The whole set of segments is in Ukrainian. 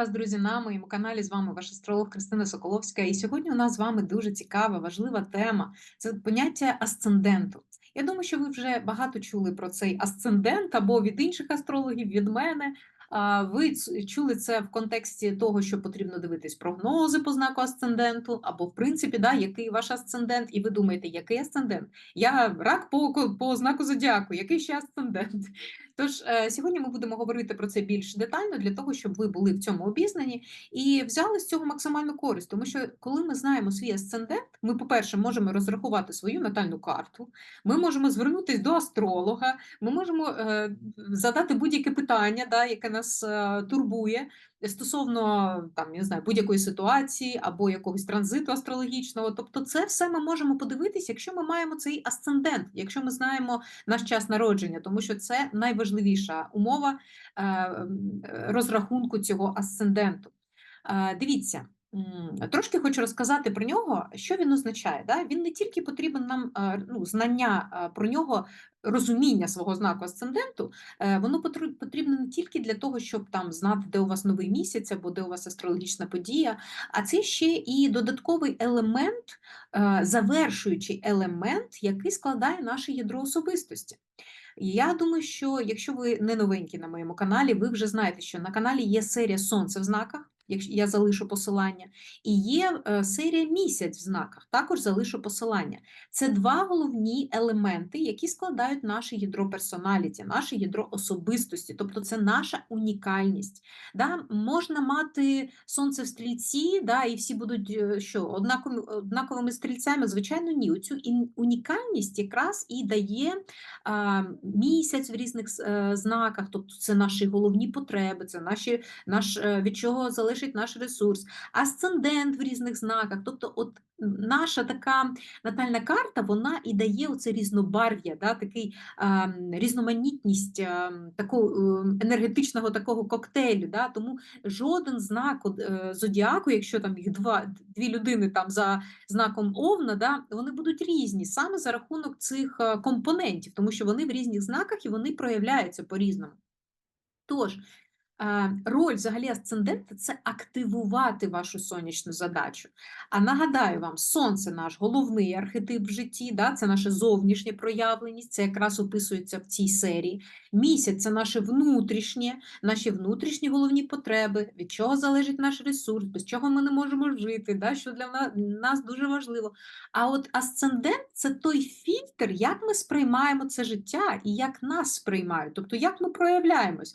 вас, друзі, на моєму каналі. З вами ваш астролог Кристина Соколовська. І сьогодні у нас з вами дуже цікава, важлива тема це поняття асценденту. Я думаю, що ви вже багато чули про цей асцендент або від інших астрологів, від мене. Ви чули це в контексті того, що потрібно дивитись прогнози по знаку асценденту, або в принципі, да, який ваш асцендент, і ви думаєте, який асцендент? Я рак по, по знаку зодіаку, який ще асцендент? Тож е, сьогодні ми будемо говорити про це більш детально для того, щоб ви були в цьому обізнані і взяли з цього максимальну користь. Тому що коли ми знаємо свій асцендент, ми, по-перше, можемо розрахувати свою натальну карту, ми можемо звернутися до астролога, ми можемо е, задати будь-яке питання, да, яке нас е, турбує. Стосовно там, я знаю, будь-якої ситуації або якогось транзиту астрологічного, тобто це все ми можемо подивитися, якщо ми маємо цей асцендент, якщо ми знаємо наш час народження, тому що це найважливіша умова е, розрахунку цього асценденту. Е, Дивіться, трошки хочу розказати про нього, що він означає. Да? Він не тільки потрібен нам е, ну, знання е, про нього, розуміння свого знаку асценденту, е, воно потрібно не тільки для того, щоб там знати, де у вас новий місяць або де у вас астрологічна подія, а це ще і додатковий елемент, завершуючий елемент, який складає наше ядро особистості. Я думаю, що якщо ви не новенькі на моєму каналі, ви вже знаєте, що на каналі є серія Сонце в знаках, я залишу посилання, і є е, серія місяць в знаках, також залишу посилання. Це два головні елементи, які складають наше ядро персоналіті, наше ядро особистості, тобто це наша унікальність. Да? Можна мати сонце в стрільці, да, і всі будуть е, що, однаковими, стрільцями? Звичайно, ні. Оцю унікальність якраз і дає а, місяць в різних с- е, знаках, тобто це наші головні потреби, це наші, наш, від чого залежить наш ресурс, асцендент в різних знаках. Тобто, от наша така натальна карта, вона і дає оце різнобарв'я, да, такий м, різноманітність м, такого е, енергетичного такого коктейлю. Да, тому жоден знак е, зодіаку, якщо там їх два, дві людини там за знаком Овна, да, вони будуть різні саме за рахунок цих е, компонентів, тому що вони в різних знаках і вони проявляються по-різному. Тож, е, роль взагалі асцендента це активувати вашу сонячну задачу. А нагадаю вам, сонце наш головний архетип в житті, да, це наше зовнішнє проявленість, це якраз описується в цій серії. Місяць це наше внутрішнє, наші внутрішні головні потреби, від чого залежить наш ресурс, без чого ми не можемо жити, да, що для нас дуже важливо. А от асцендент це той фільтр, як ми сприймаємо це життя і як нас сприймають, тобто як ми проявляємось.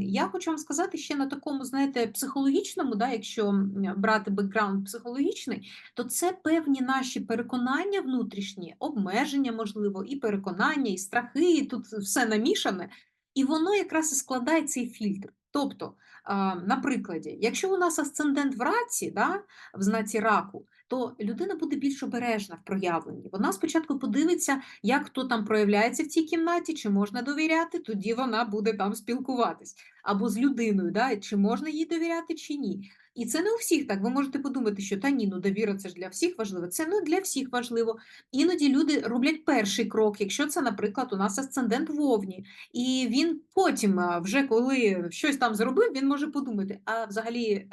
Я хочу вам сказати ще на такому, знаєте, психологічному, да, якщо брати бекграунд психологічний, то це певні наші переконання внутрішні, обмеження, можливо, і переконання, і страхи, і тут все намішане. І воно якраз і складає цей фільтр. Тобто, а, на прикладі, якщо у нас асцендент в раці, да, в знаці раку, то людина буде більш обережна в проявленні. Вона спочатку подивиться, як хто там проявляється в цій кімнаті, чи можна довіряти, тоді вона буде там спілкуватись. Або з людиною, да, чи можна їй довіряти, чи ні. І це не у всіх так. Ви можете подумати, що та ні, ну довіра це ж для всіх важливо. Це не для всіх важливо. Іноді люди роблять перший крок, якщо це, наприклад, у нас асцендент вовні, і він потім, вже коли щось там зробив, він може подумати, а взагалі.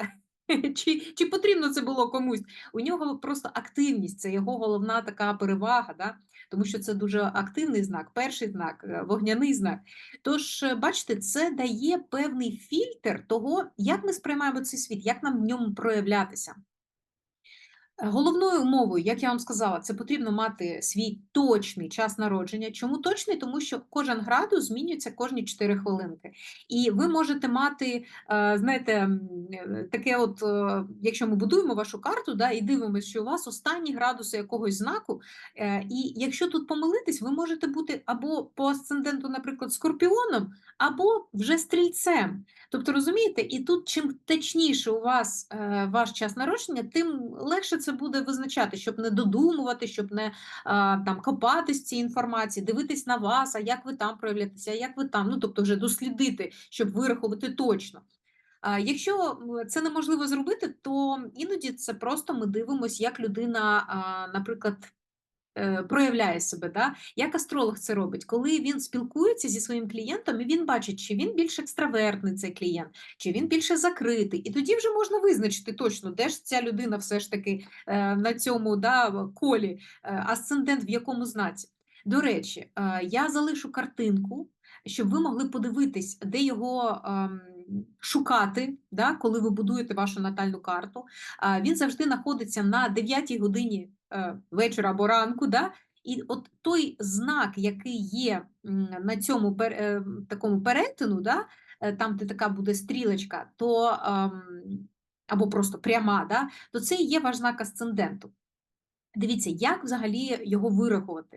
Чи, чи потрібно це було комусь? У нього просто активність, це його головна така перевага, да? тому що це дуже активний знак, перший знак, е, вогняний знак. Тож, е, бачите, це дає певний фільтр того, як ми сприймаємо цей світ, як нам в ньому проявлятися. Головною умовою, як я вам сказала, це потрібно мати свій точний час народження. Чому точний? Тому що кожен градус змінюється кожні 4 хвилинки. І ви можете мати, е, знаєте, е, таке, от, е, якщо ми будуємо вашу карту, да, і дивимося, що у вас останні градуси якогось знаку, і якщо тут помилитись, ви можете бути або по асценденту, наприклад, скорпіоном, або вже стрільцем. Тобто, розумієте, і тут чим точніше у вас ваш час народження, тим легше це буде визначати, щоб не додумувати, щоб не а, там копатись цій інформації, дивитись на вас, а як ви там проявляєтеся, а як ви там, ну тобто вже дослідити, щоб вирахувати точно. Якщо це неможливо зробити, то іноді це просто ми дивимося, як людина, наприклад, проявляє себе, да? Як астролог це робить? Коли він спілкується зі своїм клієнтом, і він бачить, чи він більш екстравертний цей клієнт, чи він більше закритий. І тоді вже можна визначити точно, де ж ця людина все ж таки е, на цьому да, колі, е, асцендент в якому знаці. До речі, е, я залишу картинку, щоб ви могли подивитись, де його ем, шукати, да, коли ви будуєте вашу натальну карту. Е, Він завжди знаходиться на 9 годині е, вечора або ранку. Да? І от той знак, який є на цьому пер- е, такому перетину, да, е, там, де така буде стрілочка, то ем, або просто пряма, да, то це і є ваш знак асценденту. Дивіться, як взагалі його вирахувати.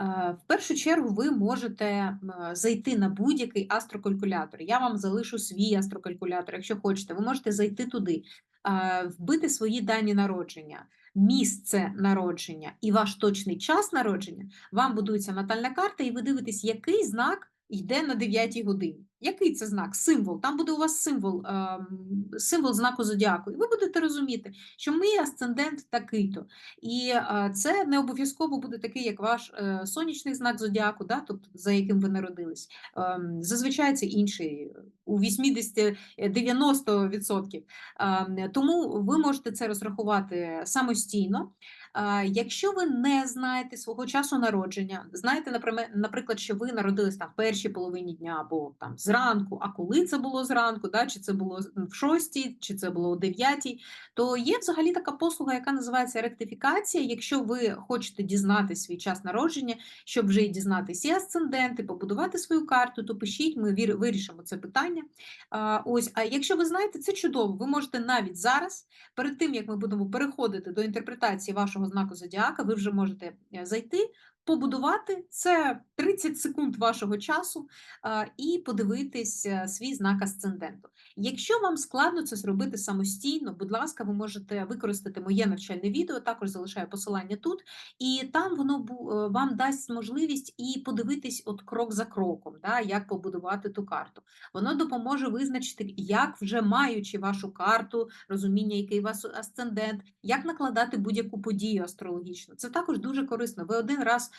Е, В першу чергу ви можете зайти на будь-який астрокалькулятор. Я вам залишу свій астрокалькулятор, якщо хочете, ви можете зайти туди, е, вбити свої дані народження, місце народження і ваш точний час народження. Вам будується натальна карта, і ви дивитесь, який знак йде на 9 годині. Який це знак? Символ. Там буде у вас символ, ем, символ знаку зодіаку. І ви будете розуміти, що мій асцендент такий-то. І е, це не обов'язково буде такий, як ваш е, сонячний знак зодіаку, да, тобто за яким ви народились. Ем, Зазвичай це інший у 80-90%. Ем, Тому ви можете це розрахувати самостійно. Е, Якщо ви не знаєте свого часу народження, знаєте, наприклад, що ви народились там в першій половині дня або там зранку, а коли це було зранку, да, чи це було в шостій, чи це було о дев'ятій, то є взагалі така послуга, яка називається ректифікація. Якщо ви хочете дізнати свій час народження, щоб вже і дізнатися і асценденти, побудувати свою карту, то пишіть, ми вирішимо це питання. А, ось, а якщо ви знаєте, це чудово. Ви можете навіть зараз, перед тим як ми будемо переходити до інтерпретації вашого знаку зодіака, ви вже можете е, зайти. Побудувати це 30 секунд вашого часу і подивитись е, свій знак асценденту. Якщо вам складно це зробити самостійно, будь ласка, ви можете використати моє навчальне відео, також залишаю посилання тут, і там воно е, вам дасть можливість і подивитись от крок за кроком, да, як побудувати ту карту. Воно допоможе визначити, як вже маючи вашу карту, розуміння, який у вас асцендент, як накладати будь-яку подію астрологічну. Це також дуже корисно. Ви один раз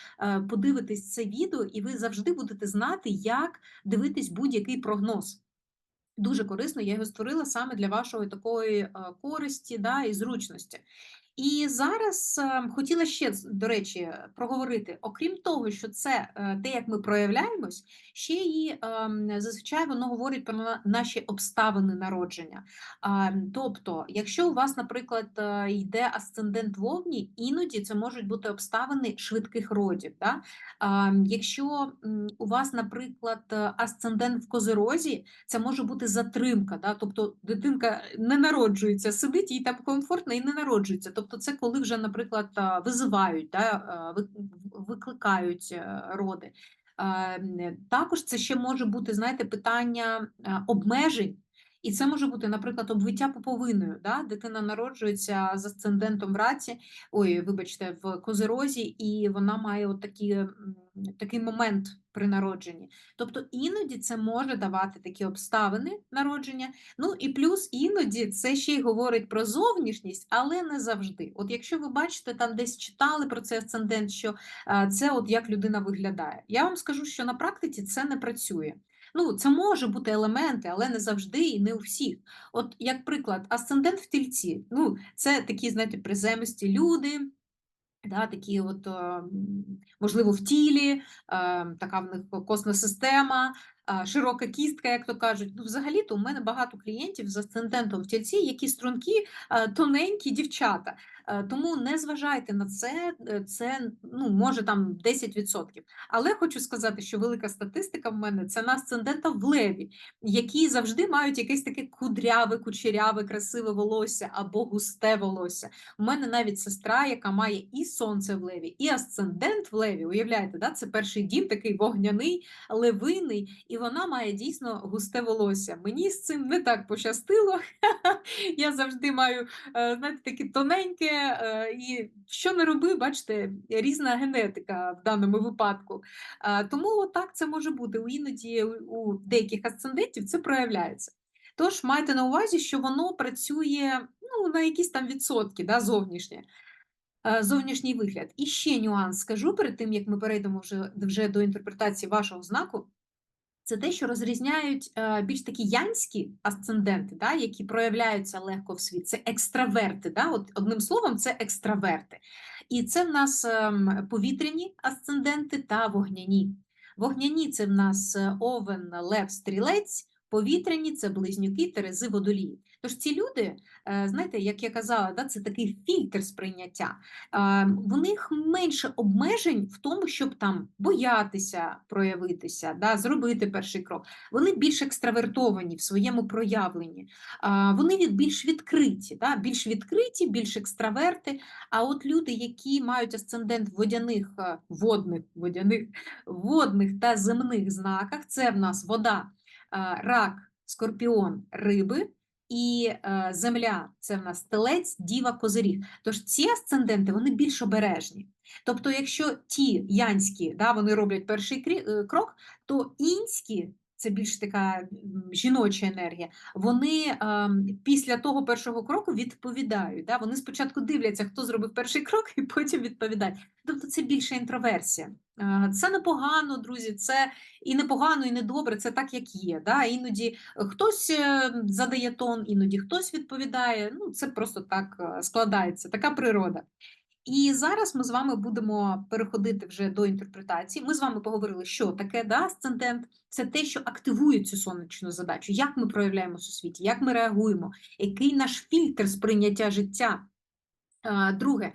подивитесь це відео, і ви завжди будете знати, як дивитись будь-який прогноз. Дуже корисно, я його створила саме для вашої такої е, користі да, і зручності. І зараз е, хотіла ще, до речі, проговорити, окрім того, що це е, те, як ми проявляємось, ще й ем, зазвичай воно говорить про наші обставини народження. Тобто, якщо у вас, наприклад, е, йде асцендент вовні, іноді це можуть бути обставини швидких родів. Да? Якщо у вас, наприклад, е, асцендент в козирозі, це може бути затримка, да? тобто дитинка не народжується, сидить їй там комфортно і не народжується. Тобто, це коли вже, наприклад, визивають, да? в- викликають е, роди. Також це ще може бути, знаєте, питання е, обмежень. І це може бути, наприклад, обвиття пуповиною. Да? Дитина народжується з асцендентом в раці, ой, вибачте, в козирозі, і вона має от такі, такий момент при народженні. Тобто іноді це може давати такі обставини народження. Ну і плюс іноді це ще й говорить про зовнішність, але не завжди. От якщо ви бачите, там десь читали про цей асцендент, що а, це от як людина виглядає. Я вам скажу, що на практиці це не працює. Ну, це може бути елементи, але не завжди і не у всіх. От, як приклад, асцендент в тільці. Ну, це такі, знаєте, приземисті люди, Да, такі от, е, можливо, в тілі, е, така в них косна система, широка кістка, як то кажуть. Ну, взагалі-то у мене багато клієнтів з асцендентом в тільці, які стрункі, тоненькі дівчата. Е, Тому не зважайте на це, е, це ну, може там 10%. Але хочу сказати, що велика статистика в мене це на асцендента в леві, які завжди мають якесь таке кудряве, кучеряве, красиве волосся або густе волосся. У мене навіть сестра, яка має і сонце в леві, і асцендент в леві. Уявляєте, да? це перший дім, такий вогняний, левиний, і вона має дійсно густе волосся. Мені з цим не так пощастило. Я завжди маю, е, знаєте, таке тоненьке, е, і що не роби, бачите, різна генетика в даному випадку. Е, Тому отак це може бути. У Іноді у деяких асцендентів це проявляється. Тож майте на увазі, що воно працює ну, на якісь там відсотки да, зовнішнє. зовнішній вигляд. І ще нюанс скажу перед тим, як ми перейдемо вже, вже до інтерпретації вашого знаку. Це те, що розрізняють е, більш такі янські асценденти, да, які проявляються легко в світ. Це екстраверти. Да? От, одним словом, це екстраверти. І це в нас ем, повітряні асценденти та вогняні. Вогняні це в нас е, овен, лев, стрілець, повітряні це близнюки, терези, водолії. Тож ці люди, е, знаєте, як я казала, да, це такий фільтр сприйняття. Е, В них менше обмежень в тому, щоб там боятися проявитися, да, зробити перший крок. Вони більш екстравертовані в своєму проявленні, Е, вони більш відкриті, да, більш відкриті, більш екстраверти. А от люди, які мають асцендент водяних, водних, водяних, водних та земних знаках, це в нас вода, рак, скорпіон, риби. І е, земля це в нас телець, діва, козиріг. Тож ці асценденти вони більш обережні. Тобто, якщо ті янські да, вони роблять перший е, крок, то інські це більш така жіноча енергія. Вони ем, після того першого кроку відповідають. Да? Вони спочатку дивляться, хто зробив перший крок, і потім відповідають. Тобто це більше інтроверсія. Е, Це непогано, друзі. Це і непогано, і недобре. Це так, як є. Да? Іноді хтось е, задає тон, іноді хтось відповідає. Ну, це просто так е, складається, така природа. І зараз ми з вами будемо переходити вже до інтерпретації. Ми з вами поговорили, що таке да, асцендент. Це те, що активує цю сонячну задачу, як ми проявляємося у світі, як ми реагуємо, який наш фільтр сприйняття життя. Друге,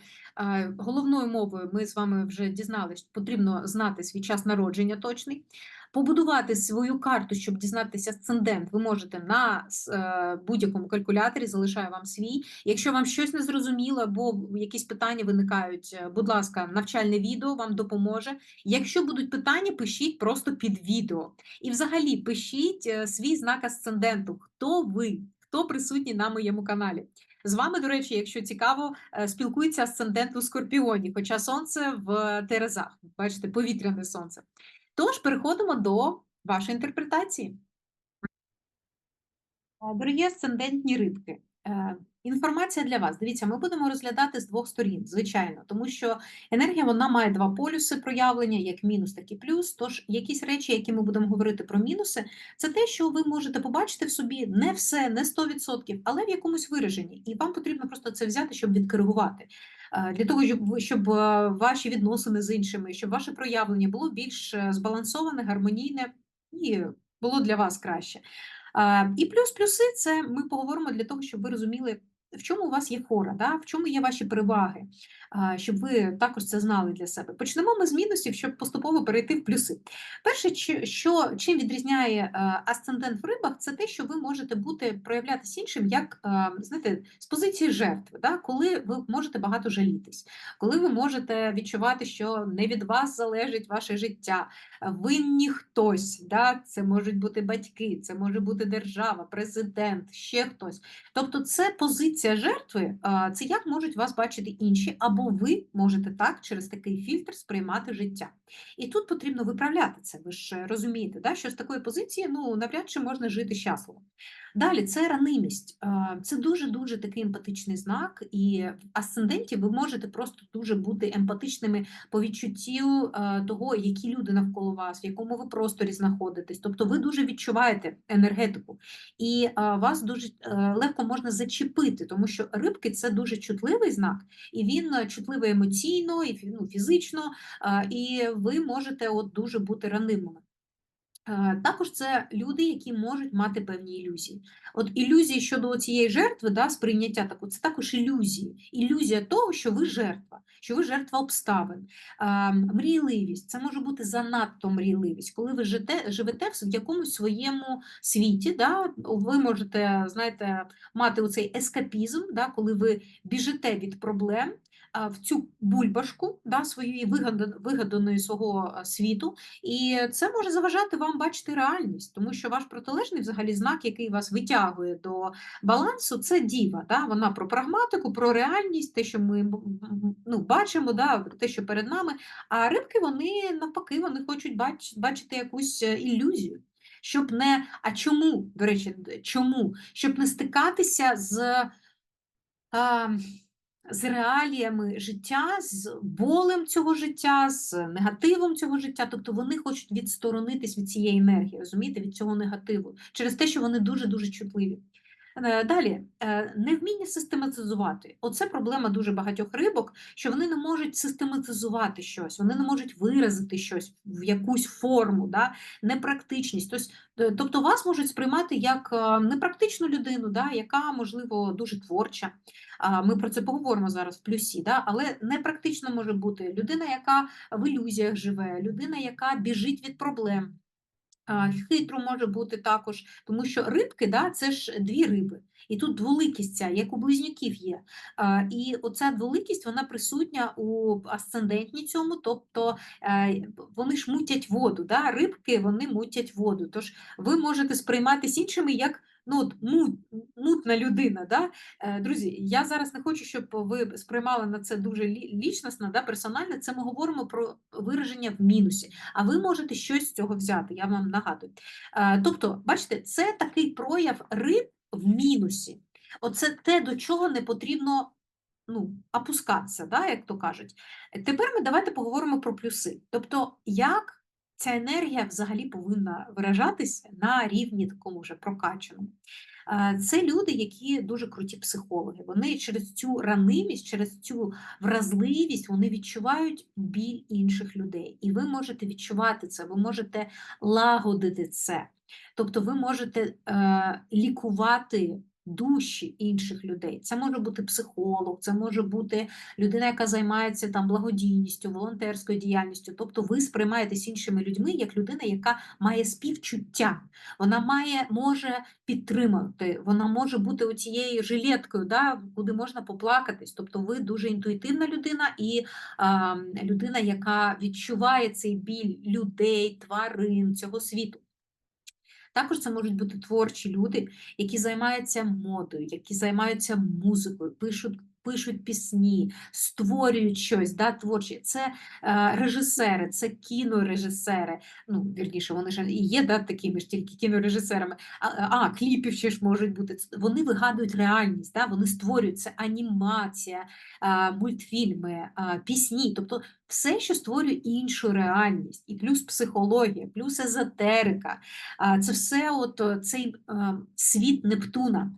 головною мовою ми з вами вже дізналися, потрібно знати свій час народження точний. Побудувати свою карту, щоб дізнатися асцендент, ви можете на е, будь-якому калькуляторі, залишаю вам свій. Якщо вам щось не зрозуміло або якісь питання виникають, е, будь ласка, навчальне відео вам допоможе. Якщо будуть питання, пишіть просто під відео. І взагалі пишіть е, свій знак асценденту. Хто ви? Хто присутній на моєму каналі? З вами, до речі, якщо цікаво, спілкується асцендент у Скорпіоні, хоча сонце в Терезах. Бачите, повітряне сонце. Тож переходимо до вашої інтерпретації. Е, Дорогі асцендентні рибки, е, інформація для вас. Дивіться, ми будемо розглядати з двох сторін, звичайно, тому що енергія вона має два полюси проявлення, як мінус, так і плюс. Тож якісь речі, які ми будемо говорити про мінуси, це те, що ви можете побачити в собі не все, не 100%, але в якомусь вираженні. І вам потрібно просто це взяти, щоб відкоригувати. Е, Для того, щоб, щоб е, ваші відносини з іншими, щоб ваше проявлення було більш е, збалансоване, гармонійне і було для вас краще. І плюс-плюси це ми поговоримо для того, щоб ви розуміли, в чому у вас є фора, да? в чому є ваші переваги, щоб ви також це знали для себе. Почнемо ми з мінусів, щоб поступово перейти в плюси. Перше, що чим відрізняє е, асцендент в рибах, це те, що ви можете бути проявлятися іншим, як е, знаєте, з позиції жертви, да? коли ви можете багато жалітись, коли ви можете відчувати, що не від вас залежить ваше життя, винні хтось, да? це можуть бути батьки, це може бути держава, президент, ще хтось. Тобто, це позиція жертви, це як можуть вас бачити інші, або ви можете так через такий фільтр сприймати життя. І тут потрібно виправляти це. Ви ж розумієте, да? що з такої позиції ну, навряд чи можна жити щасливо. Далі це ранимість. Це дуже-дуже такий емпатичний знак, і в асценденті ви можете просто дуже бути емпатичними по відчуттю того, які люди навколо вас, в якому ви просторі знаходитесь. Тобто ви дуже відчуваєте енергетику, і вас дуже легко можна зачепити, тому що рибки це дуже чутливий знак, і він е, чутливий емоційно, і ну, фізично, і ви можете от дуже бути ранимими. Е, Також це люди, які можуть мати певні ілюзії. От ілюзії щодо цієї жертви, да, сприйняття таку, це також ілюзії. Ілюзія того, що ви жертва, що ви жертва обставин. Е, Мрійливість це може бути занадто мрійливість, коли ви живете, живете в якомусь своєму світі. Да, ви можете, знаєте, мати оцей ескапізм, да, коли ви біжите від проблем. А, В цю бульбашку да, своєї вигаданої свого світу, і це може заважати вам бачити реальність, тому що ваш протилежний взагалі знак, який вас витягує до балансу, це діва. Да? Вона про прагматику, про реальність, те, що ми ну, бачимо, да? те, що перед нами. А рибки вони навпаки вони хочуть бач, бачити якусь е, ілюзію. Щоб не. А чому, до речі, чому? Щоб не стикатися з. А, з реаліями життя, з болем цього життя, з негативом цього життя. Тобто вони хочуть відсторонитись від цієї енергії, розумієте, від цього негативу, через те, що вони дуже-дуже чутливі. Е, Далі, е, невміння систематизувати. Оце проблема дуже багатьох рибок, що вони не можуть систематизувати щось, вони не можуть виразити щось в якусь форму, да? непрактичність. Е, тобто вас можуть сприймати як непрактичну людину, да? яка, можливо, дуже творча. Ми про це поговоримо зараз в плюсі, да? але непрактично може бути людина, яка в ілюзіях живе, людина, яка біжить від проблем. Хитро може бути також, тому що рибки, да, це ж дві риби, і тут дволикість ця, як у близнюків є. І оця дволикість вона присутня у асцендентні цьому, тобто е, вони ж мутять воду. Да? Рибки вони мутять воду. Тож ви можете сприйматися іншими як ну, от, мут, мутна людина. Да? Е, Друзі, я зараз не хочу, щоб ви сприймали на це дуже лі- лічносно, да, персонально. Це ми говоримо про вираження в мінусі. А ви можете щось з цього взяти, я вам нагадую. Е, Тобто, бачите, це такий прояв риб в мінусі. Оце те, до чого не потрібно ну, опускатися, да, як то кажуть. Тепер ми давайте поговоримо про плюси. Тобто, як ця енергія взагалі повинна виражатися на рівні такому вже прокачаному. Це люди, які дуже круті психологи. Вони через цю ранимість, через цю вразливість вони відчувають біль інших людей. І ви можете відчувати це, ви можете лагодити це. Тобто ви можете е, лікувати душі інших людей. Це може бути психолог, це може бути людина, яка займається там благодійністю, волонтерською діяльністю. Тобто ви сприймаєтесь іншими людьми як людина, яка має співчуття. Вона має, може підтримати, вона може бути оцією жилеткою, да, куди можна поплакатись. Тобто ви дуже інтуїтивна людина і а, людина, яка відчуває цей біль людей, тварин, цього світу. Також це можуть бути творчі люди, які займаються модою, які займаються музикою, пишуть. Пишуть пісні, створюють щось, да, творчі. Це е, режисери, це кінорежисери. Ну, вірніше, вони ж і є да, такими ж тільки кінорежисерами. А, а кліпів ще ж можуть бути. Вони вигадують реальність, да, вони створюють це анімація, е, мультфільми, е, пісні. Тобто все, що створює іншу реальність, і плюс психологія, плюс езотерика. Це все от е, цей е, світ Нептуна.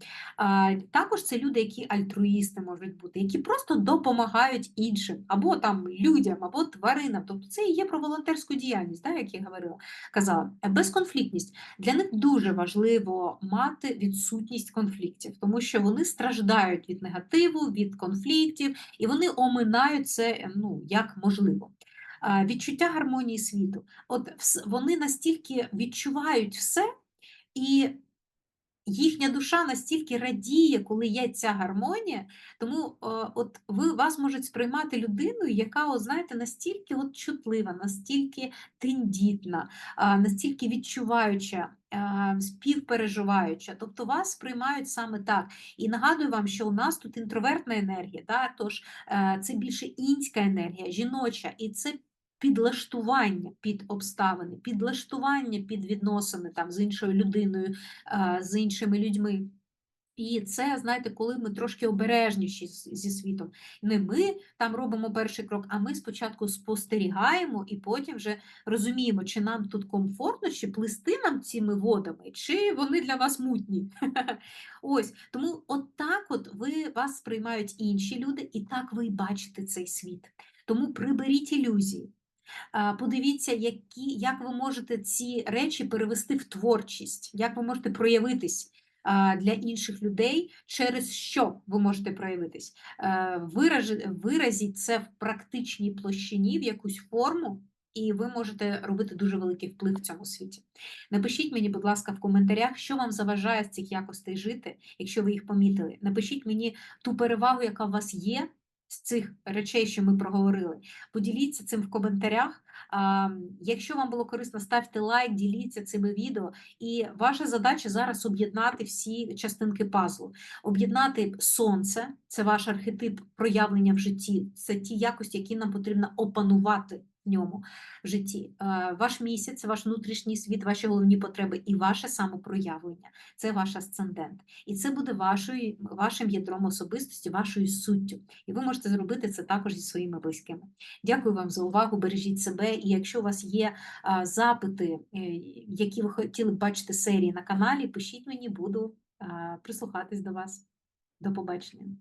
Також це люди, які альтруїсти можуть бути, які просто допомагають іншим, або там людям, або тваринам. Тобто це і є про волонтерську діяльність, да, як я говорила, казала. Безконфліктність. Для них дуже важливо мати відсутність конфліктів, тому що вони страждають від негативу, від конфліктів, і вони оминають це ну, як можливо. А, Відчуття гармонії світу. От вони настільки відчувають все, і їхня душа настільки радіє, коли є ця гармонія, тому е, от ви вас можуть сприймати людиною, яка, от, знаєте, настільки от чутлива, настільки тендітна, настільки відчуваюча, а, співпереживаюча. Тобто вас сприймають саме так. І нагадую вам, що у нас тут інтровертна енергія, да? тож е, це більше інська енергія, жіноча, і це підлаштування під обставини, підлаштування під відносини там, з іншою людиною, е, з іншими людьми. І це, знаєте, коли ми трошки обережніші зі світом. Не ми там робимо перший крок, а ми спочатку спостерігаємо і потім вже розуміємо, чи нам тут комфортно, чи плисти нам цими водами, чи вони для вас мутні. Ось тому от так от ви вас сприймають інші люди, і так ви бачите цей світ. Тому приберіть ілюзії. А, Подивіться, які, як ви можете ці речі перевести в творчість, як ви можете проявитись для інших людей, через що ви можете проявитись. Е, виразіть це в практичній площині, в якусь форму, і ви можете робити дуже великий вплив в цьому світі. Напишіть мені, будь ласка, в коментарях, що вам заважає з цих якостей жити, якщо ви їх помітили. Напишіть мені ту перевагу, яка у вас є з цих речей, що ми проговорили. Поділіться цим в коментарях. Якщо вам було корисно, ставте лайк, діліться цими відео. І ваша задача зараз об'єднати всі частинки пазлу. Об'єднати сонце, це ваш архетип проявлення в житті, це ті якості, які нам потрібно опанувати. Ньому в житті. Е, Ваш місяць, ваш внутрішній світ, ваші головні потреби і ваше самопроявлення це ваш асцендент. І це буде вашою, вашим ядром особистості, вашою суттю. І ви можете зробити це також зі своїми близькими. Дякую вам за увагу. Бережіть себе. І якщо у вас є запити, е, які ви хотіли б бачити серії на каналі, пишіть мені, буду прислухатись до вас. До побачення.